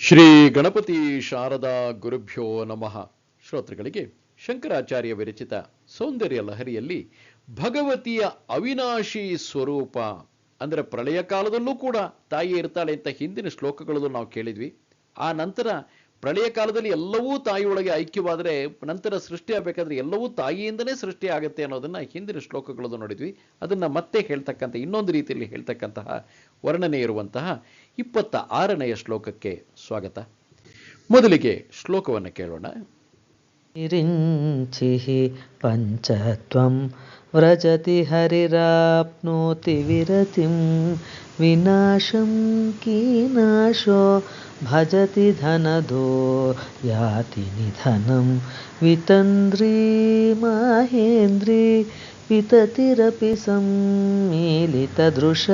ಶ್ರೀ ಗಣಪತಿ ಶಾರದಾ ಗುರುಭ್ಯೋ ನಮಃ. ಶ್ರೋತೃಗಳಿಗೆ ಶಂಕರಾಚಾರ್ಯ ವಿರಚಿತ ಸೌಂದರ್ಯ ಲಹರಿಯಲ್ಲಿ ಭಗವತಿಯ ಅವಿನಾಶಿ ಸ್ವರೂಪ, ಅಂದರೆ ಪ್ರಳಯ ಕಾಲದಲ್ಲೂ ಕೂಡ ತಾಯಿ ಇರ್ತಾಳೆ ಅಂತ ಹಿಂದಿನ ಶ್ಲೋಕಗಳನ್ನು ನಾವು ಕೇಳಿದ್ವಿ. ಆ ನಂತರ ಪ್ರಳಯ ಕಾಲದಲ್ಲಿ ಎಲ್ಲವೂ ತಾಯಿಯೊಳಗೆ ಐಕ್ಯವಾದರೆ ನಂತರ ಸೃಷ್ಟಿ ಆಗಬೇಕಾದ್ರೆ ಎಲ್ಲವೂ ತಾಯಿಯಿಂದನೇ ಸೃಷ್ಟಿ ಆಗುತ್ತೆ ಅನ್ನೋದನ್ನ ಹಿಂದಿನ ಶ್ಲೋಕಗಳನ್ನು ನೋಡಿದ್ವಿ. ಅದನ್ನ ಮತ್ತೆ ಹೇಳ್ತಕ್ಕಂಥ, ಇನ್ನೊಂದು ರೀತಿಯಲ್ಲಿ ಹೇಳ್ತಕ್ಕಂತಹ ವರ್ಣನೆ ಇರುವಂತಹ ಇಪ್ಪತ್ತ ಆರನೆಯ ಶ್ಲೋಕಕ್ಕೆ ಸ್ವಾಗತ ಮೊದಲಿಗೆ ಶ್ಲೋಕವನ್ನು ಕೇಳೋಣ विरिञ्चिः पञ्चत्वं व्रजति हरिराप्नोति विरतिं विनाशं कीनाशो भजति धनदो याति निधनं वितन्द्री माहेन्द्री विततिरपि सम्मीलितदृश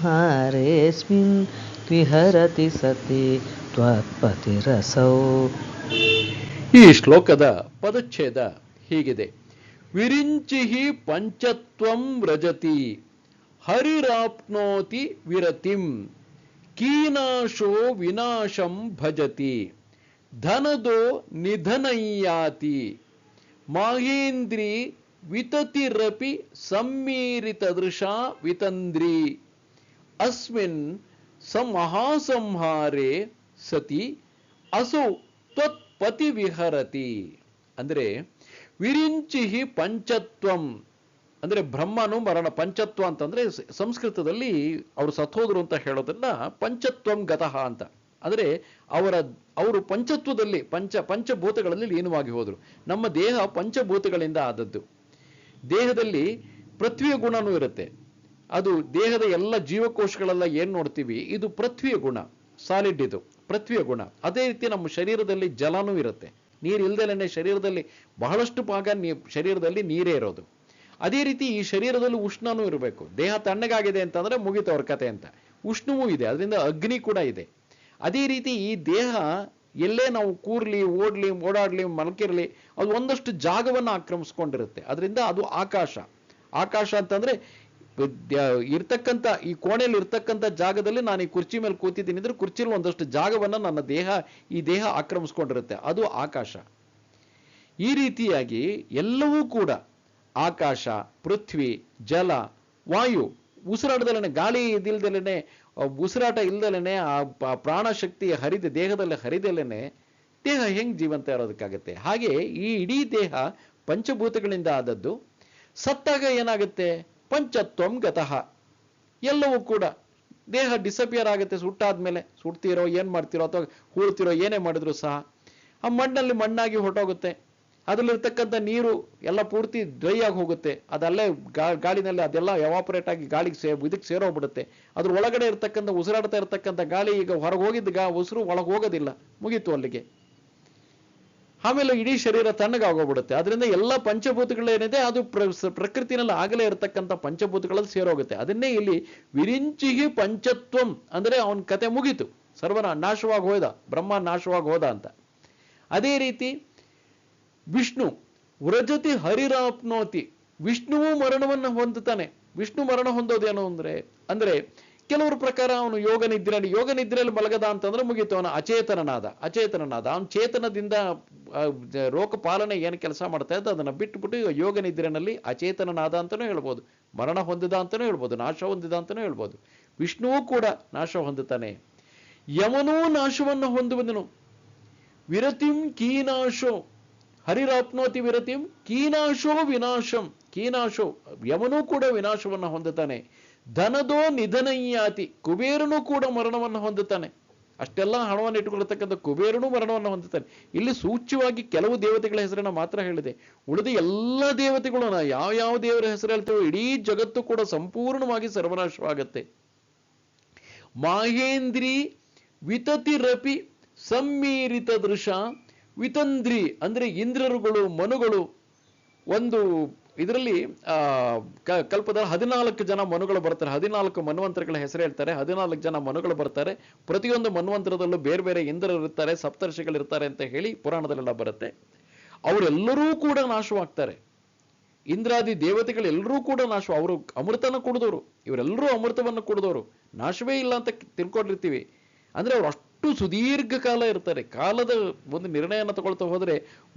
महासंहारेऽस्मिन् विहरति सति त्वत्पतिरसौ ಈ ಶ್ಲೋಕದ ಪದಚ್ಛೇದ ಹೀಗಿದೆ ವಿರಿಂಚಿಹಿ ಪಂಚತ್ವಂ ವ್ರಜತಿ ಹರಿರಾಪ್ನೋತಿ ವಿರತಿಂ ಕೀನಾಶೋ ವಿನಾಶಂ ಭಜತಿ ಧನದೋ ನಿಧನಯ್ಯಾತಿ ಮಾಹೇಂದ್ರಿ ವಿತತಿರಪಿ ಸಮ್ಮೀರಿತದೃಶಾ ವಿತಂದ್ರಿ. ಅಸ್ಮಿನ್ ಸಮಹಾಸಂಹಾರೆ ಸತಿ ಅಸೌ ತ್ವತ್ಪತಿ ವಿಹರತಿ ಅಂದರೆ ವಿರಿಂಚಿಹಿ ಪಂಚತ್ವಂ. ಅಂದರೆ ಬ್ರಹ್ಮನು ಮರಣ, ಪಂಚತ್ವ ಅಂತಂದ್ರೆ ಸಂಸ್ಕೃತದಲ್ಲಿ ಅವರು ಸತ್ತೋದ್ರು ಅಂತ ಹೇಳೋದನ್ನ ಪಂಚತ್ವಂ ಗತಃ ಅಂತ. ಅಂದರೆ ಅವರ, ಅವರು ಪಂಚತ್ವದಲ್ಲಿ, ಪಂಚ, ಪಂಚಭೂತಗಳಲ್ಲಿ ಲೀನವಾಗಿ ಹೋದರು. ನಮ್ಮ ದೇಹ ಪಂಚಭೂತಗಳಿಂದ ಆದದ್ದು. ದೇಹದಲ್ಲಿ ಪೃಥ್ವಿಯ ಗುಣನೂ ಇರುತ್ತೆ. ಅದು ದೇಹದ ಎಲ್ಲ ಜೀವಕೋಶಗಳೆಲ್ಲ ಏನು ನೋಡ್ತೀವಿ? ಇದು ಪೃಥ್ವಿಯ ಗುಣ ಸಾಲಿಡ್ ಇದು, ಪೃಥ್ವಿಯ ಗುಣ. ಅದೇ ರೀತಿ ನಮ್ಮ ಶರೀರದಲ್ಲಿ ಜಲನೂ ಇರುತ್ತೆ. ನೀರು ಶರೀರದಲ್ಲಿ ಬಹಳಷ್ಟು ಭಾಗ ನೀ, ಶರೀರದಲ್ಲಿ ನೀರೇ ಇರೋದು. ಅದೇ ರೀತಿ ಈ ಶರೀರದಲ್ಲಿ ಉಷ್ಣನೂ ಇರಬೇಕು. ದೇಹ ತಣ್ಣಗಾಗಿದೆ ಅಂತಂದ್ರೆ ಮುಗಿತು ಅವ್ರ ಕತೆ ಅಂತ. ಉಷ್ಣವೂ ಇದೆ, ಅದರಿಂದ ಅಗ್ನಿ ಕೂಡ ಇದೆ. ಅದೇ ರೀತಿ ಈ ದೇಹ ಎಲ್ಲೇ ನಾವು ಕೂರ್ಲಿ, ಓಡ್ಲಿ, ಓಡಾಡ್ಲಿ, ಮಲಕಿರಲಿ, ಅದು ಒಂದಷ್ಟು ಜಾಗವನ್ನು ಆಕ್ರಮಿಸ್ಕೊಂಡಿರುತ್ತೆ. ಅದರಿಂದ ಅದು ಆಕಾಶ. ಆಕಾಶ ಅಂತಂದ್ರೆ ಇರ್ತಕ್ಕಂಥ, ಈ ಕೋಣೆಯಲ್ಲಿ ಇರ್ತಕ್ಕಂಥ ಜಾಗದಲ್ಲಿ ನಾನು ಈ ಕುರ್ಚಿ ಮೇಲೆ ಕೂತಿದ್ದೀನಿ ಅಂದ್ರೆ ಕುರ್ಚಿಲಿ ಒಂದಷ್ಟು ಜಾಗವನ್ನ ನನ್ನ ದೇಹ, ಈ ದೇಹ ಆಕ್ರಮಿಸ್ಕೊಂಡಿರುತ್ತೆ. ಅದು ಆಕಾಶ. ಈ ರೀತಿಯಾಗಿ ಎಲ್ಲವೂ ಕೂಡ ಆಕಾಶ, ಪೃಥ್ವಿ, ಜಲ, ವಾಯು ಉಸಿರಾಟದಲ್ಲೇ ಗಾಳಿ ಇದಿಲ್ದಲೇನೆ ಉಸಿರಾಟ ಇಲ್ದಲೇ ಆ ಪ್ರಾಣ ಪ್ರಾಣಶಕ್ತಿ ಹರಿದ ದೇಹದಲ್ಲಿ ಹರಿದಲೇ ದೇಹ ಹೆಂಗೆ ಜೀವಂತ ಇರೋದಕ್ಕಾಗತ್ತೆ? ಹಾಗೆ ಈ ಇಡೀ ದೇಹ ಪಂಚಭೂತಗಳಿಂದ ಆದದ್ದು ಸತ್ತಾಗ ಏನಾಗುತ್ತೆ? ಪಂಚತ್ವಂ ಗತಃ ಎಲ್ಲವೂ ಕೂಡ ದೇಹ ಡಿಸಪಿಯರ್ ಆಗುತ್ತೆ ಸುಟ್ಟಾದ್ಮೇಲೆ. ಸುಡ್ತೀರೋ, ಏನ್ ಮಾಡ್ತೀರೋ ಅಥವಾ ಹೂಳ್ತಿರೋ ಏನೇ ಮಾಡಿದ್ರು ಸಹ ಆ ಮಣ್ಣಲ್ಲಿ ಮಣ್ಣಾಗಿ ಹೊರಟೋಗುತ್ತೆ. ಅದರಲ್ಲಿರ್ತಕ್ಕಂಥ ನೀರು ಎಲ್ಲ ಪೂರ್ತಿ ಡ್ರೈ ಆಗಿ ಹೋಗುತ್ತೆ. ಅದಲ್ಲೇ ಗಾಳಿನಲ್ಲಿ ಅದೆಲ್ಲ ಎವಾಪರೇಟ್ ಆಗಿ ಗಾಳಿಗೆ ಸೇ, ಇದಕ್ಕೆ ಸೇರೋಗ್ಬಿಡುತ್ತೆ ಅದ್ರ ಒಳಗಡೆ ಇರ್ತಕ್ಕಂಥ ಉಸಿರಾಡ್ತಾ ಇರ್ತಕ್ಕಂಥ ಗಾಳಿ ಈಗ ಹೊರಗೆ ಹೋಗಿದ್ದ ಗಾ, ಉಸಿರು ಒಳಗೆ ಹೋಗೋದಿಲ್ಲ. ಮುಗೀತು ಅಲ್ಲಿಗೆ. ಆಮೇಲೆ ಇಡೀ ಶರೀರ ತಣ್ಣಗಾಗೋಗ್ಬಿಡುತ್ತೆ. ಅದರಿಂದ ಎಲ್ಲ ಪಂಚಭೂತಗಳೇನಿದೆ ಅದು ಪ್ರ- ಪ್ರಕೃತಿನಲ್ಲಿ ಆಗಲೇ ಇರತಕ್ಕಂಥ ಪಂಚಭೂತಗಳಲ್ಲಿ ಸೇರೋಗುತ್ತೆ. ಅದನ್ನೇ ಇಲ್ಲಿ ವಿರಿಂಚಿಹಿ ಪಂಚತ್ವಂ ಅಂದರೆ ಅವನ ಕತೆ ಮುಗೀತು. ಸರ್ವನ ನಾಶವಾಗಿ ಹೋದ ಬ್ರಹ್ಮ ನಾಶವಾಗಿ ಹೋದ ಅಂತ. ಅದೇ ರೀತಿ ವಿಷ್ಣು, ವ್ರಜತಿ ಹರಿರಾಪ್ನೋತಿ. ವಿಷ್ಣುವು ಮರಣವನ್ನು ಹೊಂದುತ್ತಾನೆ. ವಿಷ್ಣು ಮರಣ ಹೊಂದೋದೇನು ಅಂದ್ರೆ ಅಂದ್ರೆ ಕೆಲವರ ಪ್ರಕಾರ ಅವನು ಯೋಗ ನಿದ್ರೆಯಲ್ಲಿ ಯೋಗ ನಿದ್ರೆಯಲ್ಲಿ ಮಲಗದ ಅಂತಂದ್ರೆ ಮುಗಿತು. ಅವನ ಅಚೇತನನಾದ ಅಚೇತನನಾದ. ಅವನ ಚೇತನದಿಂದ ರೋಗ ಪಾಲನೆ ಏನು ಕೆಲಸ ಮಾಡ್ತಾ ಇದ್ದ, ಅದನ್ನ ಬಿಟ್ಟುಬಿಟ್ಟು ಯೋಗ ನಿದ್ರೆನಲ್ಲಿ ಅಚೇತನನಾದ ಅಂತಾನೂ ಹೇಳ್ಬೋದು. ಮರಣ ಹೊಂದಿದ ಅಂತಲೂ ಹೇಳ್ಬೋದು. ನಾಶ ಹೊಂದಿದ ಅಂತಾನೂ ಹೇಳ್ಬೋದು. ವಿಷ್ಣುವು ಕೂಡ ನಾಶ ಹೊಂದುತ್ತಾನೆ. ಯಮನೂ ನಾಶವನ್ನು ಹೊಂದುವುದನು ವಿರತಿಂ ಕೀನಾಶೋ. ಹರಿರಾಪ್ನೋತಿ ವಿರತಿಂ ಕೀನಾಶೋ ವಿನಾಶಂ. ಕೀನಾಶೋ, ಯಮನೂ ಕೂಡ ವಿನಾಶವನ್ನು ಹೊಂದುತ್ತಾನೆ. ಧನದೋ ನಿಧನಯ್ಯಾತಿ ಕುಬೇರನು ಕೂಡ ಮರಣವನ್ನು ಹೊಂದುತ್ತಾನೆ. ಅಷ್ಟೆಲ್ಲ ಹಣವನ್ನು ಇಟ್ಟುಕೊಳ್ಳತಕ್ಕಂಥ ಕುಬೇರನು ಮರಣವನ್ನು ಹೊಂದುತ್ತಾನೆ. ಇಲ್ಲಿ ಸೂಚ್ಯವಾಗಿ ಕೆಲವು ದೇವತೆಗಳ ಹೆಸರನ್ನ ಮಾತ್ರ ಹೇಳಿದೆ. ಉಳಿದ ಎಲ್ಲ ದೇವತೆಗಳು ಯಾವ ಯಾವ ದೇವರ ಹೆಸರು ಹೇಳ್ತೇವೆ, ಇಡೀ ಜಗತ್ತು ಕೂಡ ಸಂಪೂರ್ಣವಾಗಿ ಸರ್ವನಾಶವಾಗತ್ತೆ. ಮಾಹೇಂದ್ರಿ ವಿತತಿರಪಿ ಸಮ್ಮೀರಿತ ದೃಶ ವಿತಂದ್ರಿ, ಅಂದ್ರೆ ಇಂದ್ರರುಗಳು, ಮನುಗಳು, ಒಂದು ಇದರಲ್ಲಿ ಕಲ್ಪದ ಹದಿನಾಲ್ಕು ಜನ ಮನುಗಳು ಬರ್ತಾರೆ. ಹದಿನಾಲ್ಕು ಮನ್ವಂತರಗಳ ಹೆಸರು ಹೇಳ್ತಾರೆ. ಹದಿನಾಲ್ಕು ಜನ ಮನುಗಳು ಬರ್ತಾರೆ. ಪ್ರತಿಯೊಂದು ಮನ್ವಂತರದಲ್ಲೂ ಬೇರೆ ಬೇರೆ ಇಂದ್ರರು ಇರ್ತಾರೆ, ಸಪ್ತರ್ಷಿಗಳು ಇರ್ತಾರೆ ಅಂತ ಹೇಳಿ ಪುರಾಣದಲ್ಲೆಲ್ಲ ಬರುತ್ತೆ. ಅವರೆಲ್ಲರೂ ಕೂಡ ನಾಶವಾಗ್ತಾರೆ. ಇಂದ್ರಾದಿ ದೇವತೆಗಳೆಲ್ಲರೂ ಕೂಡ ನಾಶ. ಅವರು ಅಮೃತನ ಕುಡಿದವರು. ಇವರೆಲ್ಲರೂ ಅಮೃತವನ್ನು ಕುಡಿದವರು. ನಾಶವೇ ಇಲ್ಲ ಅಂತ ತಿಳ್ಕೊಂಡಿರ್ತೀವಿ. ಅಂದ್ರೆ ಅವ್ರು ಅಷ್ಟು ಸುದೀರ್ಘ ಕಾಲ ಇರ್ತಾರೆ. ಕಾಲದ ಒಂದು ನಿರ್ಣಯನ ತಗೊಳ್ತಾ ಹೋದರೆ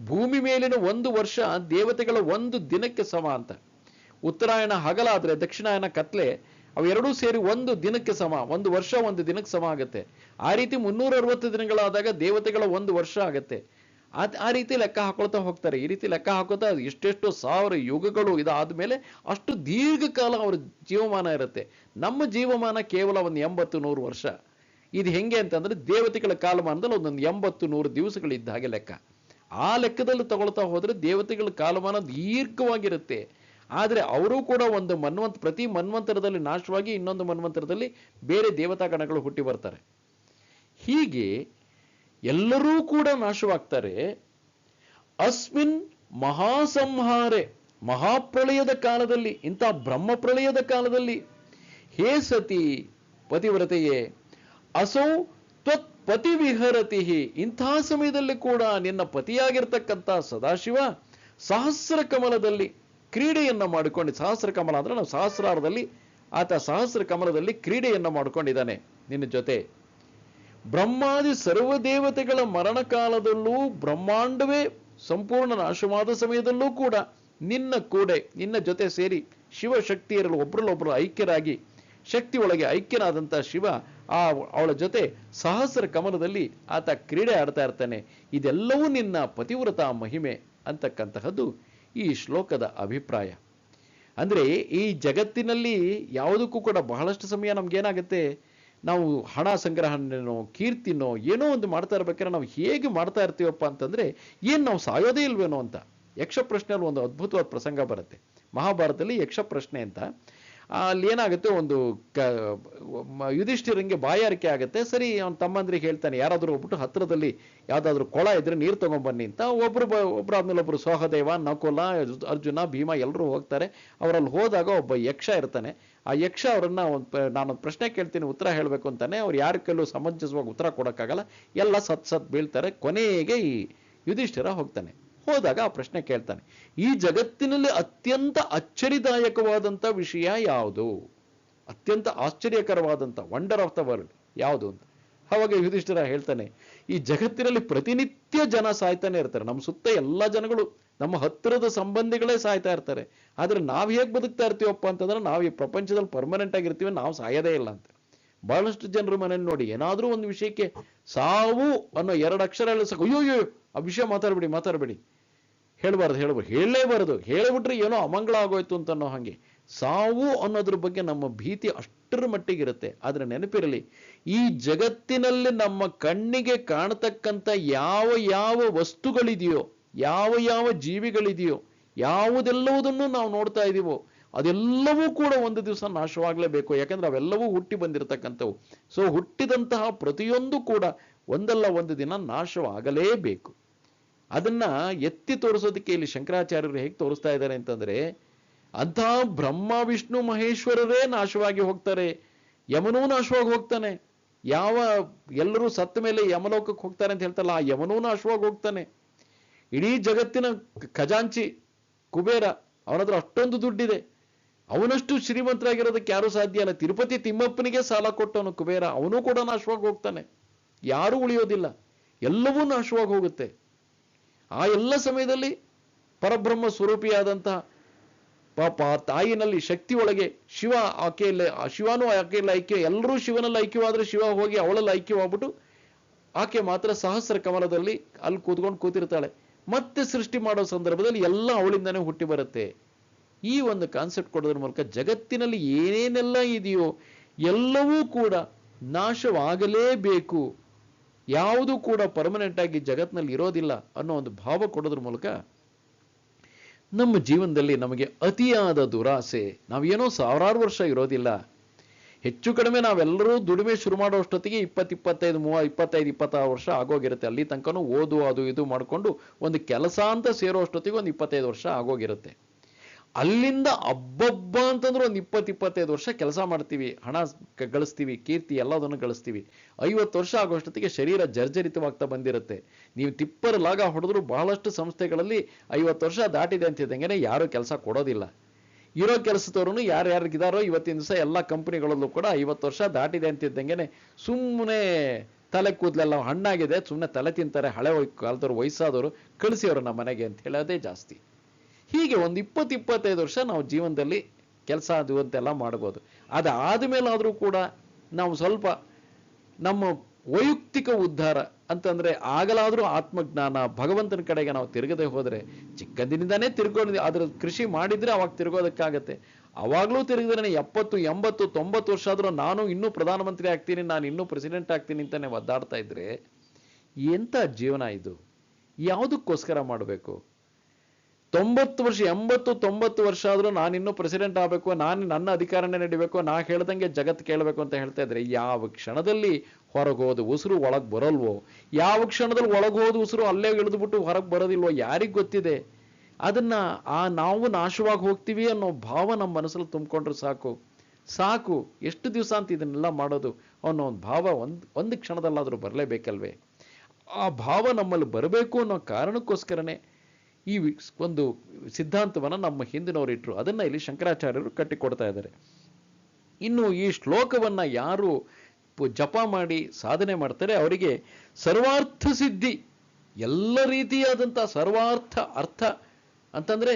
ಭೂಮಿ ಮೇಲಿನ ಒಂದು ವರ್ಷ ದೇವತೆಗಳ ಒಂದು ದಿನಕ್ಕೆ ಸಮ ಅಂತ. ಉತ್ತರಾಯಣ ಹಗಲಾದ್ರೆ ದಕ್ಷಿಣಾಯನ ಕತ್ಲೆ ಅವೆರಡೂ ಸೇರಿ ಒಂದು ದಿನಕ್ಕೆ ಸಮ, ಒಂದು ವರ್ಷ ಒಂದು ದಿನಕ್ಕೆ ಸಮ ಆಗುತ್ತೆ. ಆ ರೀತಿ ಮುನ್ನೂರ ಅರವತ್ತು ದಿನಗಳಾದಾಗ ದೇವತೆಗಳ ಒಂದು ವರ್ಷ ಆಗುತ್ತೆ. ಆ ಆ ರೀತಿ ಲೆಕ್ಕ ಹಾಕೊಳ್ತಾ ಹೋಗ್ತಾರೆ. ಈ ರೀತಿ ಲೆಕ್ಕ ಹಾಕೋತಾ ಎಷ್ಟೆಷ್ಟು ಸಾವಿರ ಯುಗಗಳು ಇದಾದ ಮೇಲೆ ಅಷ್ಟು ದೀರ್ಘಕಾಲ ಅವ್ರ ಜೀವಮಾನ ಇರುತ್ತೆ. ನಮ್ಮ ಜೀವಮಾನ ಕೇವಲ ಒಂದು ಎಂಬತ್ತು ನೂರು ವರ್ಷ. ಇದು ಹೆಂಗೆ ಅಂತಂದ್ರೆ ದೇವತೆಗಳ ಕಾಲಮಾನದಲ್ಲಿ ಒಂದೊಂದು ಎಂಬತ್ತು ನೂರು ದಿವಸಗಳಿದ್ದ ಹಾಗೆ ಲೆಕ್ಕ. ಆ ಲೆಕ್ಕದಲ್ಲಿ ತಗೊಳ್ತಾ ಹೋದ್ರೆ ದೇವತೆಗಳ ಕಾಲಮಾನ ದೀರ್ಘವಾಗಿರುತ್ತೆ. ಆದರೆ ಅವರು ಕೂಡ ಒಂದು ಮನ್ವಂತ, ಪ್ರತಿ ಮನ್ವಂತರದಲ್ಲಿ ನಾಶವಾಗಿ ಇನ್ನೊಂದು ಮನ್ವಂತರದಲ್ಲಿ ಬೇರೆ ದೇವತಾ ಗಣಗಳು ಹುಟ್ಟಿ ಬರ್ತಾರೆ. ಹೀಗೆ ಎಲ್ಲರೂ ಕೂಡ ನಾಶವಾಗ್ತಾರೆ. ಅಸ್ಮಿನ್ ಮಹಾಸಂಹಾರೆ, ಮಹಾಪ್ರಳಯದ ಕಾಲದಲ್ಲಿ, ಇಂಥ ಬ್ರಹ್ಮ ಪ್ರಳಯದ ಕಾಲದಲ್ಲಿ, ಹೇ ಸತಿ ಪತಿವ್ರತೆಯೇ ಅಸೌ ತ್ವತ್ ಪತಿ ವಿಹರತಿ ಇಂಥ ಸಮಯದಲ್ಲಿ ಕೂಡ ನಿನ್ನ ಪತಿಯಾಗಿರ್ತಕ್ಕಂಥ ಸದಾಶಿವ ಸಹಸ್ರ ಕಮಲದಲ್ಲಿ ಕ್ರೀಡೆಯನ್ನ ಮಾಡಿಕೊಂಡು, ಸಹಸ್ರ ಕಮಲ ಅಂದ್ರೆ ನಾವು ಸಹಸ್ರಾರದಲ್ಲಿ, ಆತ ಸಹಸ್ರ ಕಮಲದಲ್ಲಿ ಕ್ರೀಡೆಯನ್ನ ಮಾಡಿಕೊಂಡಿದ್ದಾನೆ ನಿನ್ನ ಜೊತೆ. ಬ್ರಹ್ಮಾದಿ ಸರ್ವ ದೇವತೆಗಳ ಮರಣ ಕಾಲದಲ್ಲೂ ಬ್ರಹ್ಮಾಂಡವೇ ಸಂಪೂರ್ಣ ನಾಶವಾದ ಸಮಯದಲ್ಲೂ ಕೂಡ ನಿನ್ನ ಕೂಡೆ, ನಿನ್ನ ಜೊತೆ ಸೇರಿ ಶಿವಶಕ್ತಿಯರಲ್ಲಿ ಒಬ್ಬರಲ್ಲೊಬ್ಬರು ಐಕ್ಯರಾಗಿ ಶಕ್ತಿ ಒಳಗೆ ಐಕ್ಯನಾದಂಥ ಶಿವ ಆ ಅವಳ ಜೊತೆ ಸಹಸ್ರ ಕಮಲದಲ್ಲಿ ಆತ ಕ್ರೀಡೆ ಆಡ್ತಾ ಇರ್ತಾನೆ. ಇದೆಲ್ಲವೂ ನಿನ್ನ ಪತಿವ್ರತ ಮಹಿಮೆ ಅಂತಕ್ಕಂತಹದ್ದು ಈ ಶ್ಲೋಕದ ಅಭಿಪ್ರಾಯ. ಅಂದ್ರೆ ಈ ಜಗತ್ತಿನಲ್ಲಿ ಯಾವುದಕ್ಕೂ ಕೂಡ ಬಹಳಷ್ಟು ಸಮಯ ನಮಗೇನಾಗುತ್ತೆ ನಾವು ಹಣ ಸಂಗ್ರಹಣೆನೋ, ಕೀರ್ತಿನೋ, ಏನೋ ಒಂದು ಮಾಡ್ತಾ ಇರ್ಬೇಕಾದ್ರೆ ನಾವು ಹೇಗೆ ಮಾಡ್ತಾ ಇರ್ತೀವಪ್ಪ ಅಂತಂದ್ರೆ ಏನು ನಾವು ಸಾಯೋದೇ ಇಲ್ವೇನೋ ಅಂತ. ಯಕ್ಷಪ್ರಶ್ನೆಯಲ್ಲಿ ಒಂದು ಅದ್ಭುತವಾದ ಪ್ರಸಂಗ ಬರುತ್ತೆ. ಮಹಾಭಾರತದಲ್ಲಿ ಯಕ್ಷಪ್ರಶ್ನೆ ಅಂತ ಅಲ್ಲಿ ಏನಾಗುತ್ತೆ? ಒಂದು ಕ ಯುಧಿಷ್ಠಿರಂಗೆ ಬಾಯಾರಿಕೆ ಆಗುತ್ತೆ. ಸರಿ, ಅವ್ನ ತಮ್ಮಂದ್ರಿಗೆ ಹೇಳ್ತಾನೆ, ಯಾರಾದರೂ ಒಬ್ಬಟ್ಟು ಹತ್ರದಲ್ಲಿ ಯಾವುದಾದ್ರೂ ಕೊಳ ಇದ್ರೆ ನೀರು ತಗೊಂಬನ್ನಿ ಅಂತ. ಒಬ್ರು ಬ- ಒಬ್ರು ಆದ್ಮೇಲೆ ಒಬ್ರು ಸೋಹದೇವ, ನಕುಲ, ಅರ್ಜುನ, ಭೀಮ ಎಲ್ಲರೂ ಹೋಗ್ತಾರೆ. ಅವರಲ್ಲಿ ಹೋದಾಗ ಒಬ್ಬ ಯಕ್ಷ ಇರ್ತಾನೆ. ಆ ಯಕ್ಷ ಅವರನ್ನು ಒಂದು ನಾನೊಂದು ಪ್ರಶ್ನೆ ಕೇಳ್ತೀನಿ, ಉತ್ತರ ಹೇಳಬೇಕು ಅಂತಾನೆ. ಅವ್ರು ಯಾರ ಕೆಲವು ಸಮಂಜಸವಾಗಿ ಉತ್ತರ ಕೊಡೋಕ್ಕಾಗಲ್ಲ. ಎಲ್ಲ ಸತ್ ಸತ್ ಬೀಳ್ತಾರೆ. ಕೊನೆಗೆ ಈ ಯುಧಿಷ್ಠಿರ ಹೋಗ್ತಾನೆ. ಹೋದಾಗ ಆ ಪ್ರಶ್ನೆ ಕೇಳ್ತಾನೆ, ಈ ಜಗತ್ತಿನಲ್ಲಿ ಅತ್ಯಂತ ಅಚ್ಚರಿದಾಯಕವಾದಂಥ ವಿಷಯ ಯಾವುದು? ಅತ್ಯಂತ ಆಶ್ಚರ್ಯಕರವಾದಂಥ ವಂಡರ್ ಆಫ್ ದ ವರ್ಲ್ಡ್ ಯಾವುದು ಅಂತ. ಅವಾಗ ಯುಧಿಷ್ಠಿರ ಹೇಳ್ತಾನೆ, ಈ ಜಗತ್ತಿನಲ್ಲಿ ಪ್ರತಿನಿತ್ಯ ಜನ ಸಾಯ್ತಾನೆ ಇರ್ತಾರೆ. ನಮ್ಮ ಸುತ್ತ ಎಲ್ಲ ಜನಗಳು, ನಮ್ಮ ಹತ್ತಿರದ ಸಂಬಂಧಿಗಳೇ ಸಾಯ್ತಾ ಇರ್ತಾರೆ. ಆದರೆ ನಾವು ಹೇಗೆ ಬದುಕ್ತಾ ಇರ್ತೀವಪ್ಪ ಅಂತಂದ್ರೆ, ನಾವು ಈ ಪ್ರಪಂಚದಲ್ಲಿ ಪರ್ಮನೆಂಟ್ ಆಗಿರ್ತೀವಿ ನಾವು ಸಾಯೋದೇ ಇಲ್ಲ ಅಂತ. ಬಹಳಷ್ಟು ಜನರ ಮನೇಲಿ ನೋಡಿ, ಏನಾದರೂ ಒಂದು ವಿಷಯಕ್ಕೆ ಸಾವು ಅನ್ನೋ ಎರಡು ಅಕ್ಷರ ಸಾಕು. ಅಯ್ಯೋ ಅಯ್ಯೋ, ಆ ವಿಷಯ ಮಾತಾಡಬೇಡಿ ಮಾತಾಡಬೇಡಿ. ಹೇಳ್ಬಾರ್ದು ಹೇಳ್ಬೋದು ಹೇಳಲೇಬಾರದು. ಹೇಳಿಬಿಟ್ರೆ ಏನೋ ಅಮಂಗಳ ಆಗೋಯ್ತು ಅಂತ ಅನ್ನೋ ಹಾಗೆ. ಸಾವು ಅನ್ನೋದ್ರ ಬಗ್ಗೆ ನಮ್ಮ ಭೀತಿ ಅಷ್ಟರ ಮಟ್ಟಿಗಿರುತ್ತೆ. ಆದರೆ ನೆನಪಿರಲಿ, ಈ ಜಗತ್ತಿನಲ್ಲಿ ನಮ್ಮ ಕಣ್ಣಿಗೆ ಕಾಣತಕ್ಕಂಥ ಯಾವ ಯಾವ ವಸ್ತುಗಳಿದೆಯೋ, ಯಾವ ಯಾವ ಜೀವಿಗಳಿದೆಯೋ, ಯಾವುದೆಲ್ಲವುದನ್ನು ನಾವು ನೋಡ್ತಾ ಇದೀವೋ, ಅದೆಲ್ಲವೂ ಕೂಡ ಒಂದು ದಿವಸ ನಾಶವಾಗಲೇಬೇಕು. ಯಾಕಂದ್ರೆ ಅವೆಲ್ಲವೂ ಹುಟ್ಟಿ ಬಂದಿರತಕ್ಕಂಥವು. ಸೊ ಹುಟ್ಟಿದಂತಹ ಪ್ರತಿಯೊಂದು ಕೂಡ ಒಂದಲ್ಲ ಒಂದು ದಿನ ನಾಶವಾಗಲೇಬೇಕು. ಅದನ್ನ ಎತ್ತಿ ತೋರಿಸೋದಕ್ಕೆ ಇಲ್ಲಿ ಶಂಕರಾಚಾರ್ಯರು ಹೇಗೆ ತೋರಿಸ್ತಾ ಇದ್ದಾರೆ ಅಂತಂದ್ರೆ ಅಂತಹ ಬ್ರಹ್ಮ, ವಿಷ್ಣು, ಮಹೇಶ್ವರರೇ ನಾಶವಾಗಿ ಹೋಗ್ತಾರೆ. ಯಮನೂ ನಾಶವಾಗಿ ಹೋಗ್ತಾನೆ. ಯಾವ ಎಲ್ಲರೂ ಸತ್ತ ಮೇಲೆ ಯಮಲೋಕಕ್ಕೆ ಹೋಗ್ತಾರೆ ಅಂತ ಹೇಳ್ತಲ್ಲ ಆ ಯಮನೂ ನಾಶವಾಗಿ ಹೋಗ್ತಾನೆ. ಇಡೀ ಜಗತ್ತಿನ ಖಜಾಂಚಿ, ಕುಬೇರ ಅವನ ಹತ್ರ ಅಷ್ಟೊಂದು ದುಡ್ಡಿದೆ. ಅವನಷ್ಟು ಶ್ರೀಮಂತರಾಗಿರೋದಕ್ಕೆ ಯಾರೂ ಸಾಧ್ಯ ಅಲ್ಲ ತಿರುಪತಿ ತಿಮ್ಮಪ್ಪನಿಗೆ ಸಾಲ ಕೊಟ್ಟವನು ಕುಬೇರ, ಅವನು ಕೂಡ ನಾಶವಾಗಿ ಹೋಗ್ತಾನೆ. ಯಾರೂ ಉಳಿಯೋದಿಲ್ಲ. ಎಲ್ಲವೂ ನಾಶವಾಗಿ ಹೋಗುತ್ತೆ. ಆ ಎಲ್ಲ ಸಮಯದಲ್ಲಿ ಪರಬ್ರಹ್ಮ ಸ್ವರೂಪಿಯಾದಂತಹ ಪಾಪ ಆ ತಾಯಿನಲ್ಲಿ ಶಕ್ತಿ ಒಳಗೆ ಶಿವ ಆಕೆಯಲ್ಲಿ ಶಿವನೂ ಆಕೆಯಲ್ಲಿ ಐಕ್ಯ, ಎಲ್ಲರೂ ಶಿವನಲ್ಲಿ ಐಕ್ಯವಾದ್ರೆ ಶಿವ ಹೋಗಿ ಅವಳಲ್ಲಿ ಐಕ್ಯವಾಗ್ಬಿಟ್ಟು ಆಕೆ ಮಾತ್ರ ಸಹಸ್ರ ಕಮಲದಲ್ಲಿ ಅಲ್ಲಿ ಕೂತ್ಕೊಂಡು ಕೂತಿರ್ತಾಳೆ. ಮತ್ತೆ ಸೃಷ್ಟಿ ಮಾಡೋ ಸಂದರ್ಭದಲ್ಲಿ ಎಲ್ಲ ಅವಳಿಂದನೇ ಹುಟ್ಟಿ ಬರುತ್ತೆ. ಈ ಒಂದು ಕಾನ್ಸೆಪ್ಟ್ ಕೊಡೋದ್ರ ಮೂಲಕ ಜಗತ್ತಿನಲ್ಲಿ ಏನೇನೆಲ್ಲ ಇದೆಯೋ ಎಲ್ಲವೂ ಕೂಡ ನಾಶವಾಗಲೇಬೇಕು. ಯಾವುದು ಕೂಡ ಪರ್ಮನೆಂಟ್ ಆಗಿ ಜಗತ್ತಿನಲ್ಲಿ ಇರೋದಿಲ್ಲ ಅನ್ನೋ ಒಂದು ಭಾವ ಕೊಡೋದ್ರ ಮೂಲಕ ನಮ್ಮ ಜೀವನದಲ್ಲಿ ನಮಗೆ ಅತಿಯಾದ ದುರಾಸೆ. ನಾವೇನೋ ಸಾವಿರಾರು ವರ್ಷ ಇರೋದಿಲ್ಲ. ಹೆಚ್ಚು ಕಡಿಮೆ ನಾವೆಲ್ಲರೂ ದುಡಿಮೆ ಶುರು ಮಾಡೋ ಅಷ್ಟೊತ್ತಿಗೆ ಇಪ್ಪತ್ತು ಇಪ್ಪತ್ತೈದು ಮೂವ, ಇಪ್ಪತ್ತೈದು, ಇಪ್ಪತ್ತಾರು ವರ್ಷ ಆಗೋಗಿರುತ್ತೆ. ಅಲ್ಲಿ ತನಕನೂ ಓದು, ಅದು, ಇದು ಮಾಡಿಕೊಂಡು ಒಂದು ಕೆಲಸ ಅಂತ ಸೇರೋ ಅಷ್ಟೊತ್ತಿಗೆ ಒಂದು ಇಪ್ಪತ್ತೈದು ವರ್ಷ ಆಗೋಗಿರುತ್ತೆ. ಅಲ್ಲಿಂದ ಅಬ್ಬಬ್ಬ ಅಂತಂದ್ರೆ ಒಂದು ಇಪ್ಪತ್ತು ಇಪ್ಪತ್ತೈದು ವರ್ಷ ಕೆಲಸ ಮಾಡ್ತೀವಿ, ಹಣ ಗಳಿಸ್ತೀವಿ, ಕೀರ್ತಿ ಎಲ್ಲದನ್ನು ಗಳಿಸ್ತೀವಿ. ಐವತ್ತು ವರ್ಷ ಆಗೋಷ್ಟೊತ್ತಿಗೆ ಶರೀರ ಜರ್ಜರಿತವಾಗ್ತಾ ಬಂದಿರುತ್ತೆ. ನೀವು ತಿಪ್ಪರ ಲಾಗ ಹೊಡೆದ್ರು ಬಹಳಷ್ಟು ಸಂಸ್ಥೆಗಳಲ್ಲಿ ಐವತ್ತು ವರ್ಷ ದಾಟಿದೆ ಅಂತಿದ್ದಂಗೆ ಯಾರು ಕೆಲಸ ಕೊಡೋದಿಲ್ಲ. ಇರೋ ಕೆಲಸದವ್ರು ಯಾರ್ಯಾರಿಗಿದಾರೋ ಇವತ್ತಿನ ದಿವಸ ಎಲ್ಲ ಕಂಪ್ನಿಗಳಲ್ಲೂ ಕೂಡ ಐವತ್ತು ವರ್ಷ ದಾಟಿದೆ ಅಂತಿದ್ದಂಗೆನೆ ಸುಮ್ಮನೆ ತಲೆ ಕೂದಲೆಲ್ಲ ಹಣ್ಣಾಗಿದೆ ಸುಮ್ಮನೆ ತಲೆ ತಿಂತಾರೆ, ಹಳೆ ಕಾಲದವ್ರು, ವಯಸ್ಸಾದವರು, ಕಳಿಸಿ ಅವ್ರನ್ನ ಮನೆಗೆ ಅಂತ ಹೇಳೋದೇ ಜಾಸ್ತಿ. ಹೀಗೆ ಒಂದು ಇಪ್ಪತ್ತು ಇಪ್ಪತ್ತೈದು ವರ್ಷ ನಾವು ಜೀವನದಲ್ಲಿ ಕೆಲಸ ಅದು ಅಂತೆಲ್ಲ ಮಾಡ್ಬೋದು. ಅದಾದ ಮೇಲಾದರೂ ಕೂಡ ನಾವು ಸ್ವಲ್ಪ ನಮ್ಮ ವೈಯಕ್ತಿಕ ಉದ್ಧಾರ ಅಂತಂದರೆ ಆಗಲಾದರೂ ಆತ್ಮಜ್ಞಾನ ಭಗವಂತನ ಕಡೆಗೆ ನಾವು ತಿರುಗದೆ ಹೋದರೆ ಚಿಕ್ಕಂದಿನಿಂದಾನೇ ತಿರ್ಗೊಂಡು ಅದ್ರ ಕೃಷಿ ಮಾಡಿದರೆ ಅವಾಗ ತಿರುಗೋದಕ್ಕಾಗತ್ತೆ. ಅವಾಗಲೂ ತಿರುಗಿದ್ರೆ ಎಪ್ಪತ್ತು, ಎಂಬತ್ತು, ತೊಂಬತ್ತು ವರ್ಷ ಆದರೂ ನಾನು ಇನ್ನೂ ಪ್ರಧಾನಮಂತ್ರಿ ಆಗ್ತೀನಿ, ನಾನು ಇನ್ನೂ ಪ್ರೆಸಿಡೆಂಟ್ ಆಗ್ತೀನಿ ಅಂತಲೇ ಒದ್ದಾಡ್ತಾ ಇದ್ರೆ ಎಂಥ ಜೀವನ ಇದು? ಯಾವುದಕ್ಕೋಸ್ಕರ ಮಾಡಬೇಕು? ತೊಂಬತ್ತು ವರ್ಷ, ಎಂಬತ್ತು, ತೊಂಬತ್ತು ವರ್ಷ ಆದರೂ ನಾನು ಇನ್ನೂ ಪ್ರೆಸಿಡೆಂಟ್ ಆಗಬೇಕು, ನಾನು ನನ್ನ ಅಧಿಕಾರನೇ ನಡಿಬೇಕು, ನಾ ಹೇಳ್ದಂಗೆ ಜಗತ್ತು ಕೇಳಬೇಕು ಅಂತ ಹೇಳ್ತಾ ಇದ್ರೆ ಯಾವ ಕ್ಷಣದಲ್ಲಿ ಹೊರಗೋದು ಉಸಿರು ಒಳಗೆ ಬರಲ್ವೋ? ಯಾವ ಕ್ಷಣದಲ್ಲಿ ಒಳಗೆ ಹೋದ ಉಸಿರು ಅಲ್ಲೇ ಇಳಿದ್ಬಿಟ್ಟು ಹೊರಗೆ ಬರೋದಿಲ್ವೋ? ಯಾರಿಗೆ ಗೊತ್ತಿದೆ? ಅದನ್ನ ಆ ನಾವು ನಾಶವಾಗಿ ಹೋಗ್ತೀವಿ ಅನ್ನೋ ಭಾವ ನಮ್ಮ ಮನಸ್ಸಲ್ಲಿ ತುಂಬಿಕೊಂಡ್ರೆ ಸಾಕು. ಸಾಕು. ಎಷ್ಟು ದಿವಸ ಅಂತ ಇದನ್ನೆಲ್ಲ ಮಾಡೋದು ಅನ್ನೋ ಒಂದು ಭಾವ ಒಂದು ಒಂದು ಕ್ಷಣದಲ್ಲಾದರೂ ಬರಲೇಬೇಕಲ್ವೇ? ಆ ಭಾವ ನಮ್ಮಲ್ಲಿ ಬರಬೇಕು ಅನ್ನೋ ಕಾರಣಕ್ಕೋಸ್ಕರನೇ ಈ ಒಂದು ಸಿದ್ಧಾಂತವನ್ನ ನಮ್ಮ ಹಿಂದಿನವರು ಇಟ್ಟರು ಅದನ್ನ ಇಲ್ಲಿ ಶಂಕರಾಚಾರ್ಯರು ಕಟ್ಟಿಕೊಡ್ತಾ ಇದ್ದಾರೆ. ಇನ್ನು ಈ ಶ್ಲೋಕವನ್ನ ಯಾರು ಜಪ ಮಾಡಿ ಸಾಧನೆ ಮಾಡ್ತಾರೆ, ಅವರಿಗೆ ಸರ್ವಾರ್ಥ ಸಿದ್ಧಿ, ಎಲ್ಲ ರೀತಿಯಾದಂಥ ಸರ್ವಾರ್ಥ ಅರ್ಥ. ಅಂತಂದ್ರೆ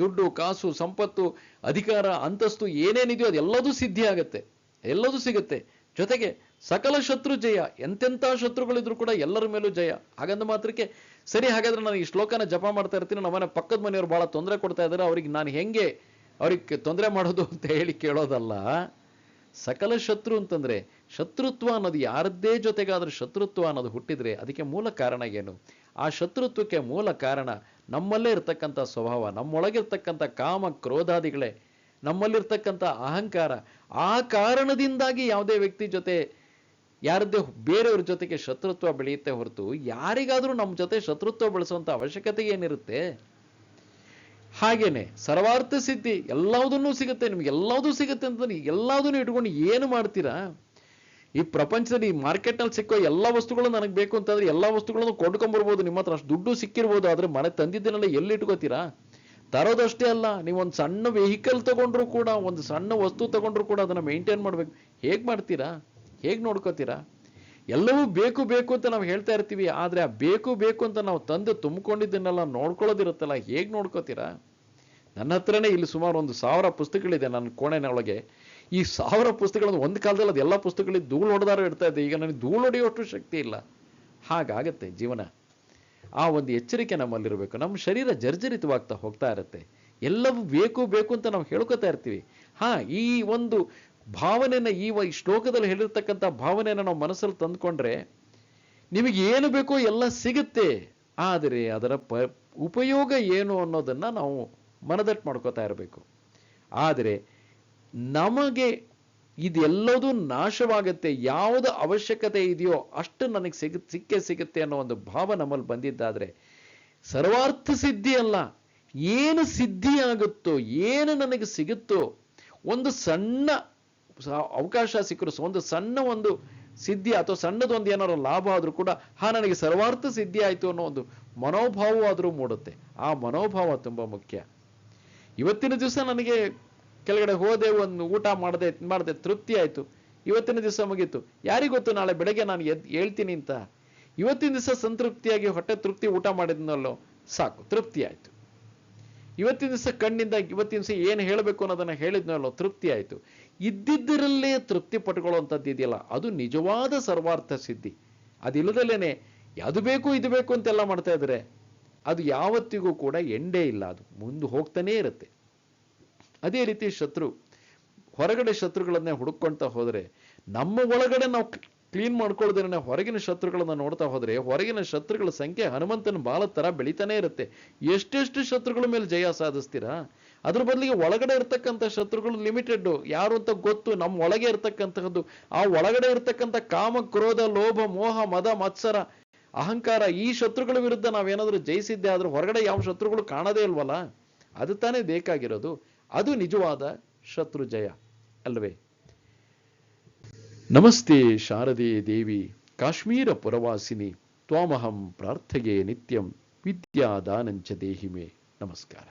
ದುಡ್ಡು, ಕಾಸು, ಸಂಪತ್ತು, ಅಧಿಕಾರ, ಅಂತಸ್ತು ಏನೇನಿದೆಯೋ ಅದೆಲ್ಲದೂ ಸಿದ್ಧಿ ಆಗುತ್ತೆ. ಎಲ್ಲದೂ ಸಿಗುತ್ತೆ. ಜೊತೆಗೆ ಸಕಲ ಶತ್ರು ಜಯ, ಎಂತೆಂಥ ಶತ್ರುಗಳಿದ್ರು ಕೂಡ ಎಲ್ಲರ ಮೇಲೂ ಜಯ. ಹಾಗಂದ ಮಾತ್ರಕ್ಕೆ ಸರಿ, ಹಾಗಾದ್ರೆ ನಾನು ಈ ಶ್ಲೋಕನ ಜಪ ಮಾಡ್ತಾ ಇರ್ತೀನಿ. ನಮ್ಮನೆ ಪಕ್ಕದ ಮನೆಯವರು ಬಹಳ ತೊಂದರೆ ಕೊಡ್ತಾ ಇದ್ದಾರೆ. ಅವ್ರಿಗೆ ನಾನು ಹೆಂಗೆ ಅವ್ರಿಗೆ ತೊಂದರೆ ಮಾಡೋದು ಅಂತ ಹೇಳಿ ಕೇಳೋದಲ್ಲ. ಸಕಲ ಶತ್ರು ಅಂತಂದ್ರೆ ಶತ್ರುತ್ವ ಅನ್ನೋದು ಯಾರದ್ದೇ ಜೊತೆಗಾದರೂ ಶತ್ರುತ್ವ ಅನ್ನೋದು ಹುಟ್ಟಿದ್ರೆ ಅದಕ್ಕೆ ಮೂಲ ಕಾರಣ ಏನು? ಆ ಶತ್ರುತ್ವಕ್ಕೆ ಮೂಲ ಕಾರಣ ನಮ್ಮಲ್ಲೇ ಇರ್ತಕ್ಕಂಥ ಸ್ವಭಾವ, ನಮ್ಮೊಳಗಿರ್ತಕ್ಕಂಥ ಕಾಮ ಕ್ರೋಧಾದಿಗಳೇ, ನಮ್ಮಲ್ಲಿರ್ತಕ್ಕಂಥ ಅಹಂಕಾರ. ಆ ಕಾರಣದಿಂದಾಗಿ ಯಾವುದೇ ವ್ಯಕ್ತಿ ಜೊತೆ ಯಾರದ್ದೇ ಬೇರೆಯವ್ರ ಜೊತೆಗೆ ಶತ್ರುತ್ವ ಬೆಳೆಯುತ್ತೆ ಹೊರತು ಯಾರಿಗಾದರೂ ನಮ್ಮ ಜೊತೆ ಶತ್ರುತ್ವ ಬೆಳೆಸುವಂಥ ಅವಶ್ಯಕತೆ ಏನಿರುತ್ತೆ? ಹಾಗೇನೆ ಸರ್ವಾರ್ಥ ಸಿದ್ಧಿ ಎಲ್ಲದನ್ನೂ ಸಿಗುತ್ತೆ, ನಿಮ್ಗೆ ಎಲ್ಲದೂ ಸಿಗುತ್ತೆ ಅಂತ ಎಲ್ಲದನ್ನೂ ಇಟ್ಕೊಂಡು ಏನು ಮಾಡ್ತೀರಾ? ಈ ಪ್ರಪಂಚದಲ್ಲಿ ಈ ಮಾರ್ಕೆಟ್ನಲ್ಲಿ ಸಿಕ್ಕೋ ಎಲ್ಲ ವಸ್ತುಗಳು ನನಗೆ ಬೇಕು ಅಂತಂದ್ರೆ ಎಲ್ಲ ವಸ್ತುಗಳನ್ನು ಕೊಂಡ್ಕೊಂಬರ್ಬೋದು ನಿಮ್ಮ ಹತ್ರ ಅಷ್ಟು ದುಡ್ಡು ಸಿಕ್ಕಿರ್ಬೋದು, ಆದ್ರೆ ಮನೆ ತಂದಿದ್ದನ್ನೆಲ್ಲ ಎಲ್ಲಿ ಇಟ್ಕೋತೀರಾ? ತರೋದಷ್ಟೇ ಅಲ್ಲ, ನೀವು ಒಂದು ಸಣ್ಣ ವೆಹಿಕಲ್ ತಗೊಂಡ್ರು ಕೂಡ, ಒಂದು ಸಣ್ಣ ವಸ್ತು ತಗೊಂಡ್ರು ಕೂಡ ಅದನ್ನ ಮೇಂಟೈನ್ ಮಾಡಬೇಕು. ಹೇಗೆ ಮಾಡ್ತೀರಾ? ಹೇಗ್ ನೋಡ್ಕೋತೀರಾ? ಎಲ್ಲವೂ ಬೇಕು ಬೇಕು ಅಂತ ನಾವು ಹೇಳ್ತಾ ಇರ್ತೀವಿ, ಆದರೆ ಆ ಬೇಕು ಬೇಕು ಅಂತ ನಾವು ತಂದು ತುಂಬಿಕೊಂಡಿದ್ದನ್ನೆಲ್ಲ ನೋಡ್ಕೊಳ್ಳೋದಿರುತ್ತಲ್ಲ, ಹೇಗೆ ನೋಡ್ಕೋತೀರಾ? ನನ್ನ ಹತ್ರನೇ ಇಲ್ಲಿ ಸುಮಾರು ಒಂದು ಸಾವಿರ ಪುಸ್ತಕಗಳಿದೆ ನನ್ನ ಕೋಣೆನೊಳಗೆ ಈ ಸಾವಿರ ಪುಸ್ತಕಗಳನ್ನು ಒಂದು ಕಾಲದಲ್ಲಿ ಅದೆಲ್ಲ ಪುಸ್ತಕಗಳಿಗೆ ಧೂಳು ಹೊಡೆದಾರು ಇರ್ತಾ ಇದೆ ಈಗ ನನಗೆ ಧೂಳು ಹೊಡೆಯುವಷ್ಟು ಶಕ್ತಿ ಇಲ್ಲ. ಹಾಗಾಗತ್ತೆ ಜೀವನ. ಆ ಒಂದು ಎಚ್ಚರಿಕೆ ನಮ್ಮಲ್ಲಿರಬೇಕು. ನಮ್ಮ ಶರೀರ ಜರ್ಜರಿತವಾಗ್ತಾ ಹೋಗ್ತಾ ಇರುತ್ತೆ. ಎಲ್ಲವೂ ಬೇಕು ಬೇಕು ಅಂತ ನಾವು ಹೇಳ್ಕೊತಾ ಇರ್ತೀವಿ. ಹಾಂ, ಈ ಒಂದು ಭಾವನೆನ ಈ ಈ ಶ್ಲೋಕದಲ್ಲಿ ಹೇಳಿರ್ತಕ್ಕಂಥ ಭಾವನೆನ ನಾವು ಮನಸ್ಸಲ್ಲಿ ತಂದುಕೊಂಡ್ರೆ ನಿಮಗೆ ಏನು ಬೇಕೋ ಎಲ್ಲ ಸಿಗುತ್ತೆ. ಆದರೆ ಅದರ ಪ ಉಪಯೋಗ ಏನು ಅನ್ನೋದನ್ನ ನಾವು ಮನದಟ್ಟು ಮಾಡ್ಕೋತಾ ಇರಬೇಕು. ಆದರೆ ನಮಗೆ ಇದೆಲ್ಲದೂ ನಾಶವಾಗುತ್ತೆ, ಯಾವುದು ಅವಶ್ಯಕತೆ ಇದೆಯೋ ಅಷ್ಟು ನನಗೆ ಸಿಗ ಸಿಕ್ಕೇ ಸಿಗುತ್ತೆ ಅನ್ನೋ ಒಂದು ಭಾವ ನಮ್ಮಲ್ಲಿ ಬಂದಿದ್ದಾದ್ರೆ ಸರ್ವಾರ್ಥ ಸಿದ್ಧಿ ಅಲ್ಲ. ಏನು ಸಿದ್ಧಿ ಆಗುತ್ತೋ, ಏನು ನನಗೆ ಸಿಗುತ್ತೋ, ಒಂದು ಸಣ್ಣ ಅವಕಾಶ ಸಿಕ್ಕರು. ಒಂದು ಸಣ್ಣ ಒಂದು ಸಿದ್ಧಿ ಅಥವಾ ಸಣ್ಣದೊಂದು ಏನಾರು ಲಾಭ ಆದರೂ ಕೂಡ, ಹಾ, ನನಗೆ ಸರ್ವಾರ್ಥ ಸಿದ್ಧಿ ಆಯ್ತು ಅನ್ನೋ ಒಂದು ಮನೋಭಾವ ಆದ್ರೂ ಮೂಡುತ್ತೆ. ಆ ಮನೋಭಾವ ತುಂಬಾ ಮುಖ್ಯ. ಇವತ್ತಿನ ದಿವಸ ನನಗೆ ಕೆಳಗಡೆ ಹೋದೆ, ಒಂದು ಊಟ ಮಾಡದೆ ಮಾಡದೆ, ತೃಪ್ತಿ ಆಯ್ತು. ಇವತ್ತಿನ ದಿವಸ ಮುಗೀತು. ಯಾರಿಗೊತ್ತು ನಾಳೆ ಬೆಳಗ್ಗೆ ನಾನು ಎದ್, ಹೇಳ್ತೀನಿ ಅಂತ. ಇವತ್ತಿನ ದಿವಸ ಸಂತೃಪ್ತಿಯಾಗಿ ಹೊಟ್ಟೆ ತೃಪ್ತಿ ಊಟ ಮಾಡಿದ್ನಲ್ಲೋ? ಸಾಕು, ತೃಪ್ತಿ ಆಯಿತು. ಇವತ್ತಿನ ದಿವಸ ಕಣ್ಣಿಂದ, ಇವತ್ತಿನ ದಿವಸ ಏನು ಹೇಳಬೇಕು ಅನ್ನೋದನ್ನ ಹೇಳಿದ್ನಲ್ಲೋ? ತೃಪ್ತಿ ಆಯ್ತು. ಇದ್ದಿದ್ದರಲ್ಲೇ ತೃಪ್ತಿ ಪಟ್ಕೊಳ್ಳುವಂಥದ್ದು ಇದೆಯಲ್ಲ, ಅದು ನಿಜವಾದ ಸರ್ವಾರ್ಥ ಸಿದ್ಧಿ. ಅದಿಲ್ಲದಲ್ಲೇನೆ ಅದು ಬೇಕು ಇದು ಬೇಕು ಅಂತೆಲ್ಲ ಮಾಡ್ತಾ ಇದ್ರೆ ಅದು ಯಾವತ್ತಿಗೂ ಕೂಡ ಎಂಡೇ ಇಲ್ಲ, ಅದು ಮುಂದೆ ಹೋಗ್ತಾನೇ ಇರುತ್ತೆ. ಅದೇ ರೀತಿ ಶತ್ರು, ಹೊರಗಡೆ ಶತ್ರುಗಳನ್ನೇ ಹುಡುಕೊಳ್ತಾ ಹೋದರೆ, ನಮ್ಮ ಒಳಗಡೆ ನಾವು ಕ್ಲೀನ್ ಮಾಡ್ಕೊಳ್ಳೋದ್ರೆ ಹೊರಗಿನ ಶತ್ರುಗಳನ್ನ ನೋಡ್ತಾ ಹೋದರೆ, ಹೊರಗಿನ ಶತ್ರುಗಳ ಸಂಖ್ಯೆ ಹನುಮಂತನ ಬಾಲ ತರ ಬೆಳಿತಾನೆ ಇರುತ್ತೆ. ಎಷ್ಟೆಷ್ಟು ಶತ್ರುಗಳ ಮೇಲೆ ಜಯ ಸಾಧಿಸ್ತೀರಾ? ಅದ್ರ ಬದಲಿಗೆ ಒಳಗಡೆ ಇರ್ತಕ್ಕಂಥ ಶತ್ರುಗಳು ಲಿಮಿಟೆಡ್ ಯಾರು ಅಂತ ಗೊತ್ತು ನಮ್ಮ ಒಳಗೆ ಇರ್ತಕ್ಕಂತಹದ್ದು. ಆ ಒಳಗಡೆ ಇರ್ತಕ್ಕಂಥ ಕಾಮ, ಕ್ರೋಧ, ಲೋಭ, ಮೋಹ, ಮದ, ಮತ್ಸರ, ಅಹಂಕಾರ, ಈ ಶತ್ರುಗಳ ವಿರುದ್ಧ ನಾವೇನಾದ್ರೂ ಜಯಿಸಿದ್ದೆ ಆದ್ರೂ ಹೊರಗಡೆ ಯಾವ ಶತ್ರುಗಳು ಕಾಣದೇ ಇಲ್ವಲ್ಲ, ಅದು ತಾನೇ ಬೇಕಾಗಿರೋದು. ಅದು ನಿಜವಾದ ಶತ್ರು ಜಯ ಅಲ್ವೇ? ನಮಸ್ತೆ ಶಾರದೆ ದೇವಿ, ಕಾಶ್ಮೀರ ಪುರವಾಸಿನಿ, ತ್ವಾಮಹಂ ಪ್ರಾರ್ಥಗೆ ನಿತ್ಯಂ ವಿದ್ಯಾದಾನಂಚ ದೇಹಿಮೆ. ನಮಸ್ಕಾರ.